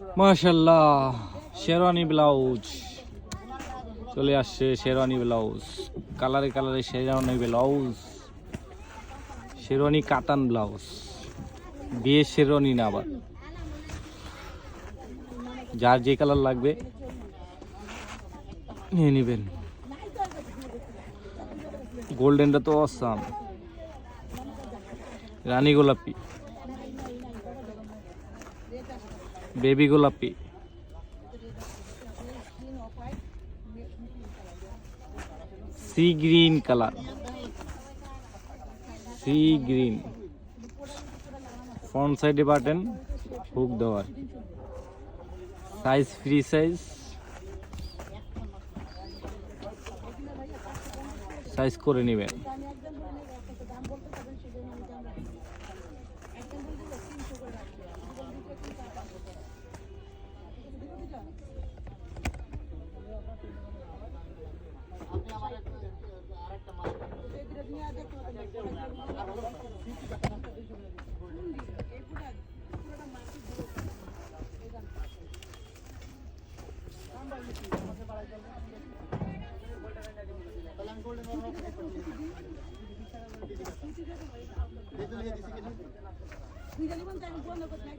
মাশাল্লাহ শেরওয়ানি ব্লাউজ। চলে আসছে শেরওয়ানি ব্লাউজ। কালারে কালারে শেরওয়ানি ব্লাউজ। শেরওয়ানি কাতান ব্লাউজ। বিয়ে শেরওয়ানি না আবার। যার যে কালার লাগবে, নিয়ে নেবেন। গোল্ডেনটা তো অসাম রানী গোলাপি। বেবি গোলাপি। Sea green colour. Sea green. Front সাইডে বাটেন, হুক দেওয়ার সাইজ ফ্রি সাইজ। সাইজ করে নেবেন। তুই জানি বন্ধ করতে